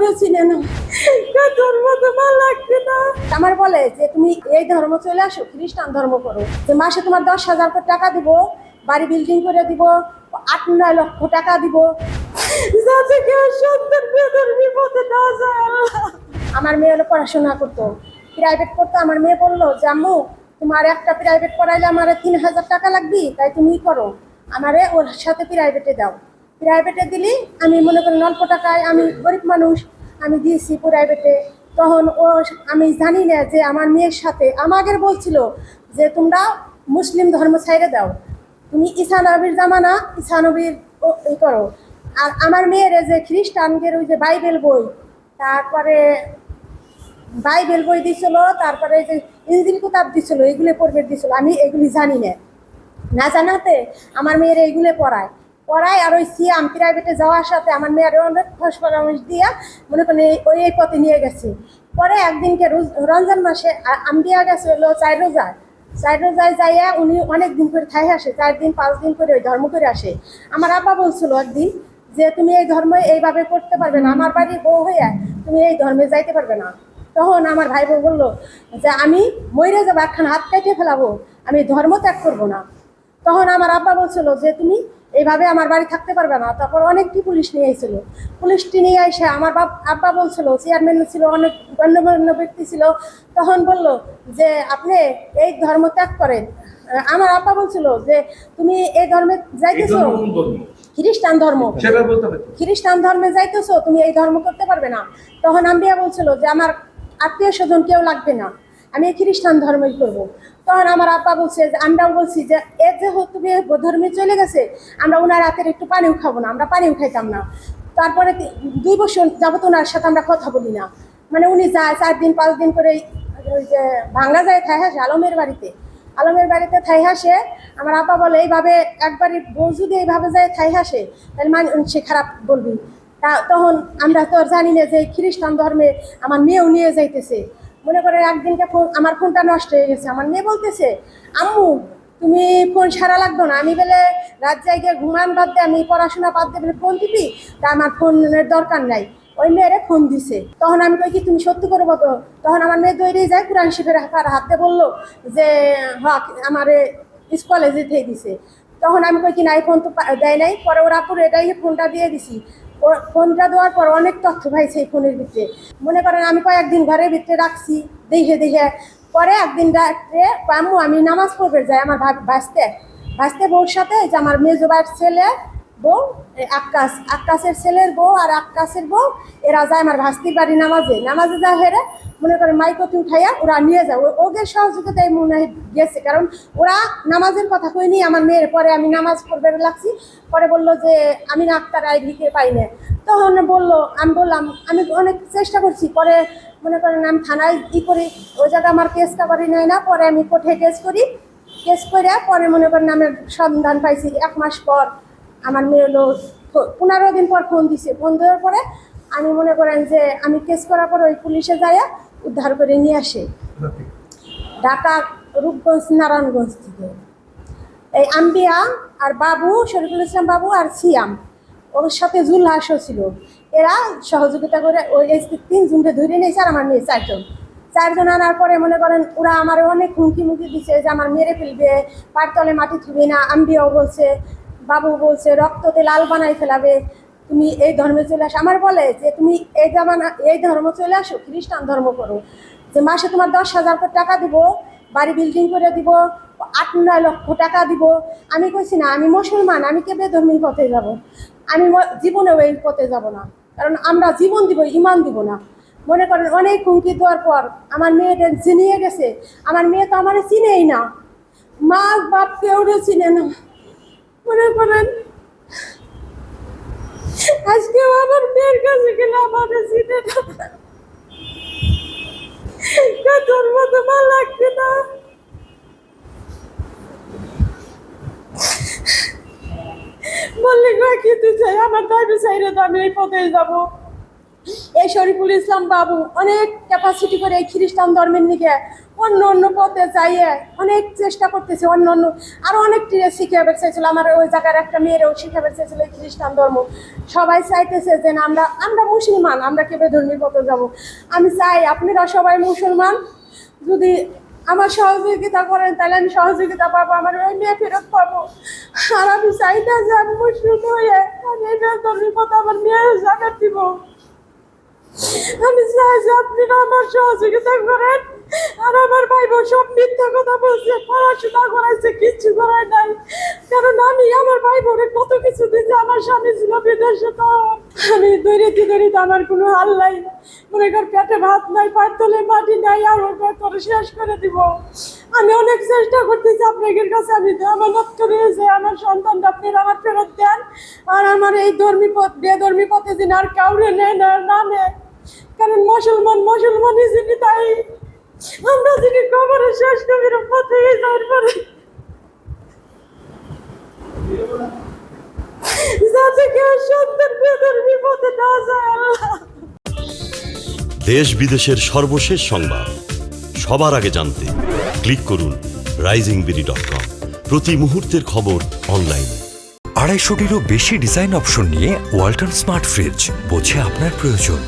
কেউ চিনে না ধর্ম তোমার লাগবে না। আমার বলে যে তুমি এই ধর্ম চলে আসো খ্রিস্টান ধর্ম করো। যে মাসে তোমার দশ হাজার করে টাকা দিব বাড়ি বিল্ডিং করে দিব আট নয় লক্ষ টাকা দিব। যাতে কেউ সন্তান বেদর বিপদে না যায়। আমার মেয়ে হলো পড়াশোনা করতো। প্রাইভেট করতো আমার মেয়ে বলল যে আম্মু তোমার একটা প্রাইভেট পড়াইলে আমার তিন হাজার টাকা লাগবে তাই তুমি করো। আমারে ওর সাথে প্রাইভেটে দাও। প্রাইভেটে দিলি, আমি মনে করি অল্প টাকায় আমি গরিব মানুষ, আমি দিয়েছি প্রাইভেটে তখন ও আমি জানি না যে আমার মেয়ের সাথে আমাদের বলছিল যে তোমরা মুসলিম ধর্ম ছাইড়ে দাও। তুমি ঈসা নবীর জামানা, ঈসা নবীর ও- ই করো। আর আমার মেয়ের যে খ্রিস্টানদের ওই যে বাইবেল বই, তারপরে বাইবেল বই দিছিল, তারপরে যে ইঞ্জিল কিতাব দিছিল, এগুলো পড়বে দিছিল। আমি এগুলি জানি না। না জানাতে আমার মেয়ের এইগুলো পড়ায়। পড়ায় আর ওই সিয়াম প্রাইভেটে যাওয়ার সাথে আমার মেয়ের অনেক খোঁজ পরামর্শ দিয়া মনে করেন ওই এই পথে নিয়ে গেছে। পরে একদিনকে রমজান মাসে আম্বিয়া গেছে হলো চার রোজায়। চার রোজায় যাইয়া উনি অনেক দিন করে থাই আসে, চার দিন, পাঁচ দিন করে ওই ধর্ম করে আসে। আমার আব্বা বলছিল একদিন যে, তুমি এই ধর্ম এইভাবে করতে পারবে না, আমার বাড়ির বউ হইয়া তুমি এই ধর্মে যাইতে পারবে না। তখন আমার ভাই বোন বলল যে, আমি মরে যাব, একখান হাত কেটে ফেলাবো, আমি ধর্ম ত্যাগ করব না। তখন আমার আব্বা বলছিল যে, তুমি এইভাবে আমার বাড়ি থাকতে পারবে না। তারপর অনেকটি পুলিশ নিয়ে এসেছিল পুলিশটি নিয়ে এসে আমার বাপ আব্বা বলছিল চেয়ারম্যান ছিল অনেক গণ্যমান্য ব্যক্তি ছিল। তখন বলল যে আপনি এই ধর্ম ত্যাগ করেন। আমার আব্বা বলছিল যে তুমি এই ধর্মে যাইতেছো? খ্রিস্টান ধর্ম। খ্রিস্টান ধর্মে যাইতেছো তুমি এই ধর্ম করতে পারবে না। তখন আম্বিয়া বলছিল যে আমার আত্মীয় স্বজন কেউ লাগবে না। আমি খ্রিস্টান ধর্মই করব। তখন আমার আব্বা বলছে যে, আমরাও বলছি যে, এ যেহেতু তুমি ধর্মে চলে গেছে, আমরা ওনার হাতের একটু পানিও খাব না, আমরা পানিও খাইতাম না। তারপরে দুই বছর যাবত ওনার সাথে আমরা কথা বলি না। মানে উনি যায়, চার দিন, পাঁচ দিন করে ওই যে ভাঙ্গা যায় থাই হাসে আলমের বাড়িতে। আলমের বাড়িতে থাই হাসে আমার আপা বলে, এইভাবে একবারই বউ যদি এইভাবে যায় থাই হাসে তাহলে মানে সে খারাপ বলবি। তা তখন আমরা তো জানি না যে খ্রিস্টান ধর্মে আমার মেয়েও নিয়ে যাইতেছে। মনে করে একদিনকে ফোন, আমার ফোনটা নষ্ট হয়ে গেছে। আমার মেয়ে বলতেছে, আম্মু, তুমি ফোন সারা লাগবে না। আমি বলে, রাত জায়গায় ঘুমান বাদ দিয়ে আমি পড়াশোনা বাদ দিয়ে বলে ফোন দিবি? তা আমার ফোনের দরকার নাই। ওই মেয়েরে ফোন দিছে। তখন আমি কই, কি তুমি সত্যি করে বলো? তখন আমার মেয়ে দৌড়ে যায়, কোরআন শিফের হাতে বলল যে, হক, আমারে স্কুলে যেতে দিছে। তখন আমি কই, কি না এই ফোন তো দেয় নাই। পরে ওরা পুরো এটাই ফোনটা দিয়ে দিছি। ফোনটা দেওয়ার পর অনেক তথ্য পাইছে এই ফোনের ভিতরে। মনে করেন আমি কয়েকদিন ঘরের ভিতরে রাখছি, দেখে দেখে। পরে একদিন রাত্রে আম্মু, আমি নামাজ পড়বে যাই আমার ভাসতে। ভাসতে বউর সাথে যে আমার মেজো ভাইয়ের ছেলে বউ আকাশ আকাশের ছেলের বউ আর আকাশের বউ, এরা যায় আমার ভাস্তির বাড়ি নামাজে। নামাজে যা হেরে মনে করে মাইকতি উঠাইয়া ওরা নিয়ে যায়। ওদের সহযোগিতায় মনে হয় গেছে, কারণ ওরা নামাজের কথা কইনি, আমার মেয়ের পরে আমি নামাজ পড়বে লাগছি। পরে বলল যে, আমি আক্তার আই ভিকে পাই না তখন বলল, আমি বললাম, আমি অনেক চেষ্টা করছি, পরে মনে করেন আমি থানায় ই করি, ওই জায়গায় আমার কেসটা করি নাই না, পরে আমি কোর্টে কেস করি। কেস করে পরে মনে করেন আমি সন্ধান পাইছি, এক মাস পর আমার মেয়ে হলো পনেরো দিন পর ফোন দিছে। ফোন দেওয়ার পরে আমি মনে করেন যে, আমি কেস করার পর ওই পুলিশে যাইয়া উদ্ধার করে নিয়ে আসে। ঢাকা রূপগঞ্জ নারায়ণগঞ্জ থেকে। এই আম্বিয়া আর বাবু শরীফুল ইসলাম বাবু আর সিয়াম ওর সাথে জুলহাসও ছিল। এরা সহযোগিতা করে ওই এই তিনজনকে ধরে নিয়েছে আর আমার মেয়ে চারজন। চারজন আনার পরে মনে করেন ওরা আমার অনেক হুমকি মুখি দিছে যে আমার মেরে ফেলবে পারতলে মাটি থুবে না। আম্বিয়াও বলছে বাবু বলছে রক্ততে লাল বানাই ফেলাবে। তুমি এই ধর্মে চলে আসো। আমার বলে যে তুমি এই জামানা, এই ধর্ম চলে আসো, খ্রিস্টান ধর্ম করো। যে মাসে তোমার দশ হাজার করে টাকা দিব, বাড়ি বিল্ডিং করে দিব, আট নয় লক্ষ টাকা দিব। আমি কইছি না, আমি মুসলমান, আমি কে বেধর্মী পথে যাব? আমি জীবনেও এই পথে যাব না। কারণ আমরা জীবন দিব, ইমান দিব না। মনে করেন অনেক হুমকি দেওয়ার পর আমার মেয়েটা চিনিয়ে গেছে। আমার মেয়ে তো আমার চিনেই না। মা বাপ কেউ চিনে না। মনে করেন আজকে আমার মেয়ের কাছে গেলে আমার চিনে না। মতো ভালো লাগছে না? চাই? আমার দাবি চাইলে তো পথেই যাব। এই শরীফুল ইসলাম বাবু অনেক ক্যাপাসিটি করে খ্রিস্টান ধর্মের নিকে অন্য অন্য পথে যাইয়ে অনেক চেষ্টা করতেছে অন্য অন্য আরও অনেক শিখাবে চাইছিল আমার ওই জায়গার একটা মেয়েরও শিখাবে চাইছিল এই খ্রিস্টান ধর্ম। সবাই চাইতেছে যে না, আমরা আমরা মুসলমান আমরা কেবে ধর্মী পথে যাব। আমি চাই আপনারা সবাই মুসলমান যদি আমার সহযোগিতা করেন তাহলে আমি সহযোগিতা পাবো আমার ওই মেয়ে ফেরত পাবো। আর আমি চাই না যে আমি মুসলিম হয়ে আমি এই ধর্মী পথে আমার মেয়ে জায়গা দিব। আমি চাই যে আপনারা আমার সহযোগিতা করেন। আর আমার ভাই বোন সব মিথ্যা কথা বলছে পড়াশোনা করাইছে কিচ্ছু করায় নাই। কারণ আমি আমার ভাই বোনে কত কিছু দিতে আমার স্বামী ছিল বিদেশে তো। আমি দৈরিতে দৈরিতে আমার কোনো হাল নাই। মনে কর পেটে ভাত নাই, পায়ের তলে মাটি নাই, আর ওর করে শেষ করে দিব। আমি অনেক চেষ্টা করতেছি আপনাদের কাছে, আমি আমানত করে যে আমার সন্তানটা আপনারা আমার ফেরত দেন, আর আমার এই ধর্মী পথ, বেধর্মী পথে দিন আর কাউরে নেয় না নেয়। কারণ মুসলমান, মুসলমানই যিনি তাই। আমরা যিনি কবরে শেষ কবির পথে যাওয়ার পরে। যাতে কেউ সন্তান বেধর্মী পথে না যায় আল্লাহ। দেশ বিদেশের সর্বশেষ সংবাদ। সবার আগে জানতে ক্লিক করুন রাইজিং বিডি ডট কম প্রতি মুহূর্তের খবর অনলাইনে আড়াইশোটিরও বেশি ডিজাইন অপশন নিয়ে ওয়াল্টন স্মার্ট ফ্রিজ বোঝে আপনার প্রয়োজন।